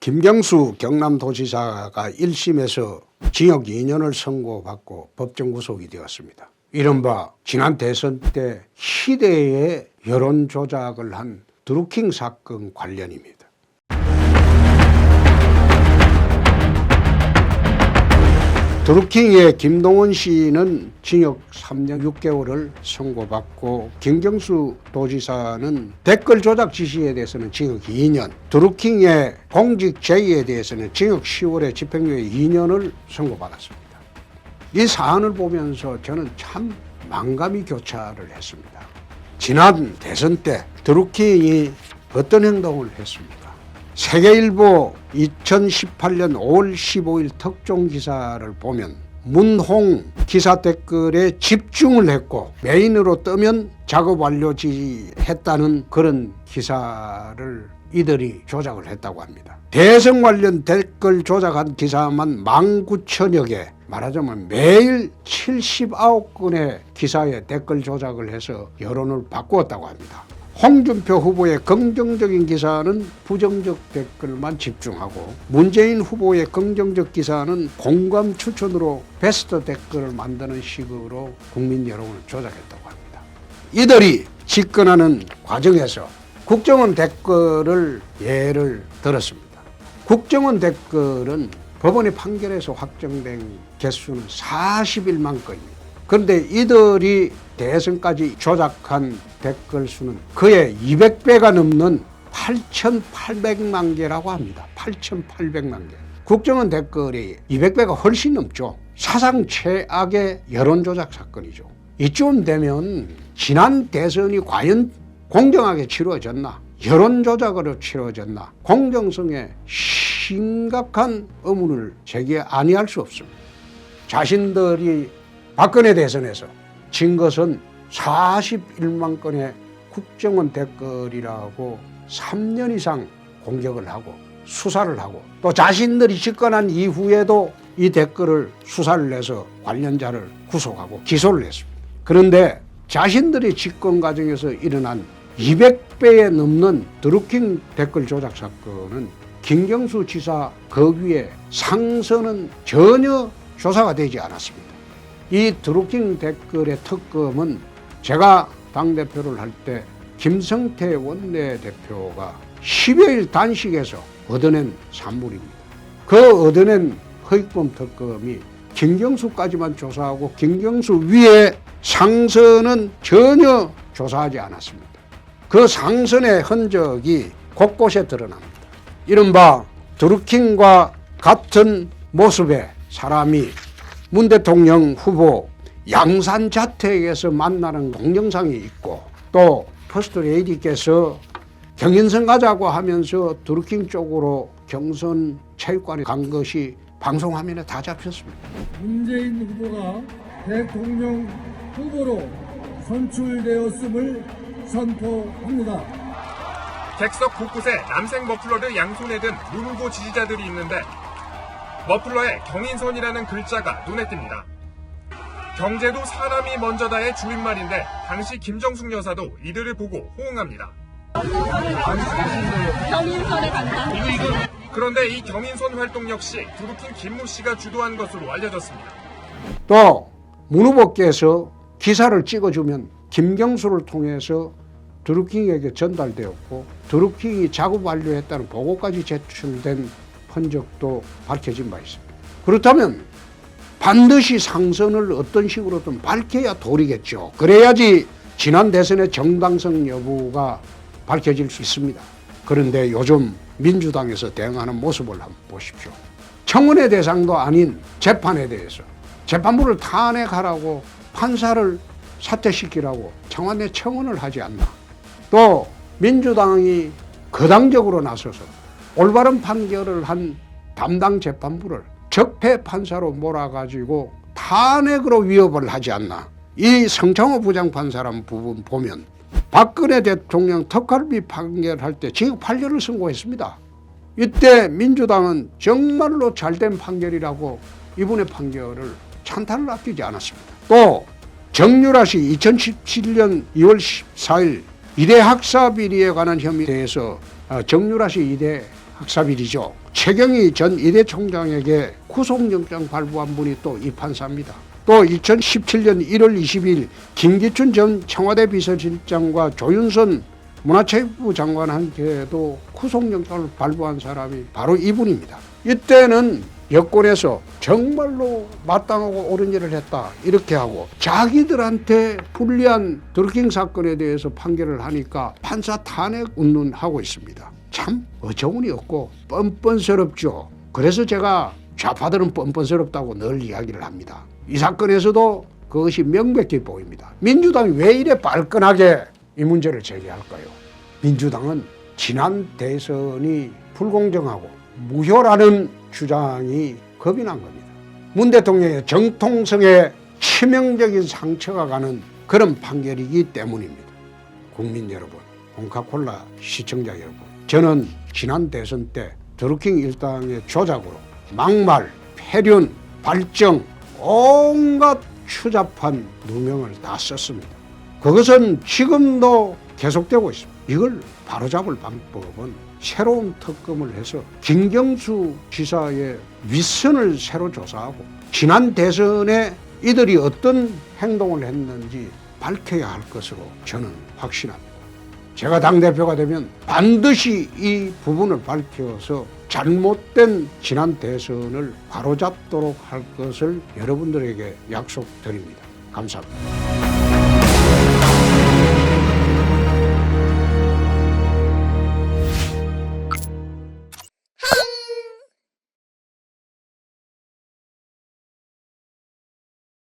김경수 경남도지사가 1심에서 징역 2년을 선고받고 법정 구속이 되었습니다. 이른바 지난 대선 때 희대의 여론 조작을 한 드루킹 사건 관련입니다. 드루킹의 김동원 씨는 징역 3년 6개월을 선고받고 김경수 도지사는 댓글 조작 지시에 대해서는 징역 2년, 드루킹의 공직 제의에 대해서는 징역 10월에 집행유예 2년을 선고받았습니다. 이 사안을 보면서 저는 참 망감이 교차를 했습니다. 지난 대선 때 드루킹이 어떤 행동을 했습니까? 세계일보 2018년 5월 15일 특종 기사를 보면 문홍 기사 댓글에 집중을 했고 메인으로 뜨면 작업 완료지 했다는 그런 기사를 이들이 조작을 했다고 합니다. 대선 관련 댓글 조작한 기사만 19,000여 개 말하자면 매일 79건의 기사에 댓글 조작을 해서 여론을 바꾸었다고 합니다. 홍준표 후보의 긍정적인 기사는 부정적 댓글만 집중하고 문재인 후보의 긍정적 기사는 공감 추천으로 베스트 댓글을 만드는 식으로 국민 여론을 조작했다고 합니다. 이들이 집권하는 과정에서 국정원 댓글을 예를 들었습니다. 국정원 댓글은 법원의 판결에서 확정된 개수는 41만 건입니다. 그런데 이들이 대선까지 조작한 댓글 수는 그의 200배가 넘는 8,800만 개라고 합니다. 8,800만 개. 국정원 댓글이 200배가 훨씬 넘죠. 사상 최악의 여론조작 사건이죠. 이쯤 되면 지난 대선이 과연 공정하게 치루어졌나? 여론조작으로 치루어졌나? 공정성에 심각한 의문을 제기해 아니할 수 없습니다. 자신들이 박근혜 대선에서 진 것은 41만 건의 국정원 댓글이라고 3년 이상 공격을 하고 수사를 하고 또 자신들이 집권한 이후에도 이 댓글을 수사를 내서 관련자를 구속하고 기소를 했습니다. 그런데 자신들의 집권 과정에서 일어난 200배에 넘는 드루킹 댓글 조작 사건은 김경수 지사 거위의 상선은 전혀 조사가 되지 않았습니다. 이 드루킹 댓글의 특검은 제가 당대표를 할 때 김성태 원내대표가 10여일 단식에서 얻어낸 산물입니다. 그 얻어낸 허익범 특검이 김경수까지만 조사하고 김경수 위에 상선은 전혀 조사하지 않았습니다. 그 상선의 흔적이 곳곳에 드러납니다. 이른바 드루킹과 같은 모습의 사람이 문 대통령 후보 양산 자택에서 만나는 동영상이 있고 또 퍼스트 레이디께서 경인선 가자고 하면서 드루킹 쪽으로 경선 체육관에 간 것이 방송화면에 다 잡혔습니다. 문재인 후보가 대통령 후보로 선출되었음을 선포합니다. 객석 곳곳에 남색 머플러를 양손에 든 문 후보 지지자들이 있는데 머플러에 경인선이라는 글자가 눈에 띕니다. 경제도 사람이 먼저다의 줄임말인데 당시 김정숙 여사도 이들을 보고 호응합니다. 경인선에 간다. 그런데 이 경인선 활동 역시 두루킹 김모 씨가 주도한 것으로 알려졌습니다. 또 문 후보께서 기사를 찍어주면 김경수를 통해서 드루킹에게 전달되었고 드루킹이 작업 완료했다는 보고까지 제출된 흔적도 밝혀진 바 있습니다. 그렇다면 반드시 상선을 어떤 식으로든 밝혀야 도리겠죠. 그래야지 지난 대선의 정당성 여부가 밝혀질 수 있습니다. 그런데 요즘 민주당에서 대응하는 모습을 한번 보십시오. 청문회 대상도 아닌 재판에 대해서 재판부를 탄핵하라고 판사를 사퇴시키라고 청와대 청원을 하지 않나. 또 민주당이 거당적으로 나서서 올바른 판결을 한 담당 재판부를 적폐 판사로 몰아가지고 탄핵으로 위협을 하지 않나. 이 성창호 부장판사라는 부분 보면 박근혜 대통령 특활비 판결할 때 징역 8년을 선고했습니다. 이때 민주당은 정말로 잘된 판결이라고 이분의 판결을 찬탄을 아끼지 않았습니다. 또 정유라 씨 2017년 2월 14일 이대 학사 비리에 관한 혐의에 대해서 어, 정유라 씨 이대 학사비리죠. 최경희 전 이대 총장에게 구속영장 발부한 분이 또 이 판사입니다. 또 2017년 1월 20일 김기춘 전 청와대 비서실장과 조윤선 문화체육부 장관한테도 구속영장을 발부한 사람이 바로 이분입니다. 이때는 여권에서 정말로 마땅하고 옳은 일을 했다 이렇게 하고 자기들한테 불리한 드루킹 사건에 대해서 판결을 하니까 판사 탄핵 운운하고 있습니다. 참 어처구니 없고 뻔뻔스럽죠. 그래서 제가 좌파들은 뻔뻔스럽다고 늘 이야기를 합니다. 이 사건에서도 그것이 명백히 보입니다. 민주당이 왜 이래 발끈하게 이 문제를 제기할까요? 민주당은 지난 대선이 불공정하고 무효라는 주장이 겁이 난 겁니다. 문 대통령의 정통성에 치명적인 상처가 가는 그런 판결이기 때문입니다. 국민 여러분, 콩카콜라 시청자 여러분, 저는 지난 대선 때 드루킹 일당의 조작으로 막말, 폐륜, 발정, 온갖 추잡한 누명을 다 썼습니다. 그것은 지금도 계속되고 있습니다. 이걸 바로잡을 방법은 새로운 특검을 해서 김경수 지사의 윗선을 새로 조사하고 지난 대선에 이들이 어떤 행동을 했는지 밝혀야 할 것으로 저는 확신합니다. 제가 당대표가 되면 반드시 이 부분을 밝혀서 잘못된 지난 대선을 바로잡도록 할 것을 여러분들에게 약속드립니다. 감사합니다.